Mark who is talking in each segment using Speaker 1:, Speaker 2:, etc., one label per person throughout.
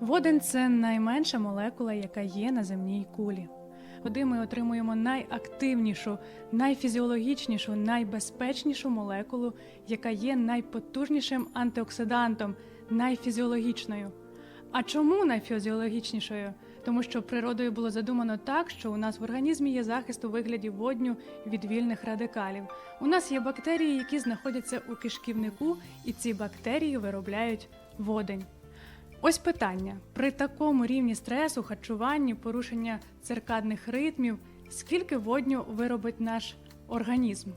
Speaker 1: Водень це найменша молекула, яка є на земній кулі. Води ми отримуємо найактивнішу, найфізіологічнішу, найбезпечнішу молекулу, яка є найпотужнішим антиоксидантом, найфізіологічною. А чому найфізіологічнішою? Тому що природою було задумано так, що у нас в організмі є захист у вигляді водню від вільних радикалів. У нас є бактерії, які знаходяться у кишківнику, і ці бактерії виробляють водень. Ось питання: при такому рівні стресу, харчуванні, порушення циркадних ритмів, скільки водню виробить наш організм?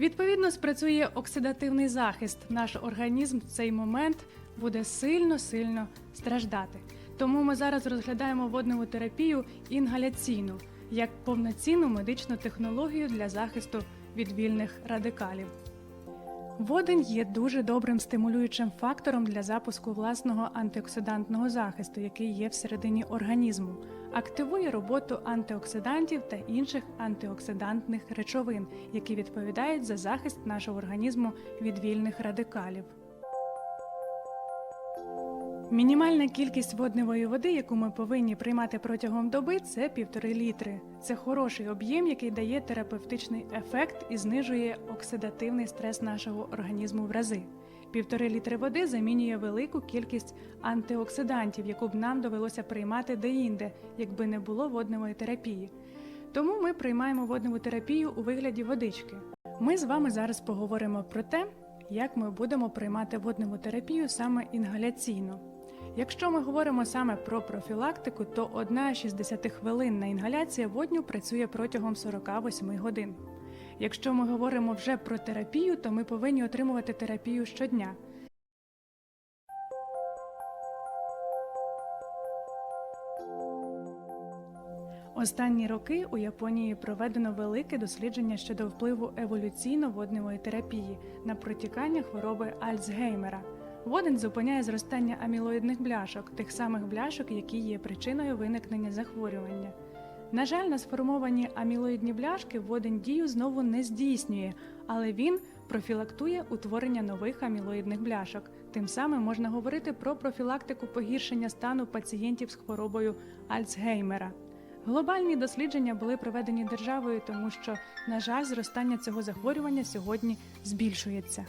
Speaker 1: Відповідно, спрацює оксидативний захист. Наш організм в цей момент буде сильно-сильно страждати. Тому ми зараз розглядаємо водневу терапію інгаляційну як повноцінну медичну технологію для захисту від вільних радикалів. Водень є дуже добрим стимулюючим фактором для запуску власного антиоксидантного захисту, який є всередині організму, активує роботу антиоксидантів та інших антиоксидантних речовин, які відповідають за захист нашого організму від вільних радикалів. Мінімальна кількість водневої води, яку ми повинні приймати протягом доби, це півтори літри. Це хороший об'єм, який дає терапевтичний ефект і знижує оксидативний стрес нашого організму в рази. Півтори літри води замінює велику кількість антиоксидантів, яку б нам довелося приймати деінде, якби не було водневої терапії. Тому ми приймаємо водневу терапію у вигляді водички. Ми з вами зараз поговоримо про те, як ми будемо приймати водневу терапію саме інгаляційно. Якщо ми говоримо саме про профілактику, то одна 60-хвилинна інгаляція водню працює протягом 48 годин. Якщо ми говоримо вже про терапію, то ми повинні отримувати терапію щодня. Останні роки у Японії проведено велике дослідження щодо впливу еволюційно-водневої терапії на протікання хвороби Альцгеймера. Водень зупиняє зростання амілоїдних бляшок, тих самих бляшок, які є причиною виникнення захворювання. На жаль, на сформовані амілоїдні бляшки водень дію знову не здійснює, але він профілактує утворення нових амілоїдних бляшок. Тим самим можна говорити про профілактику погіршення стану пацієнтів з хворобою Альцгеймера. Глобальні дослідження були проведені державою, тому що, на жаль, зростання цього захворювання сьогодні збільшується.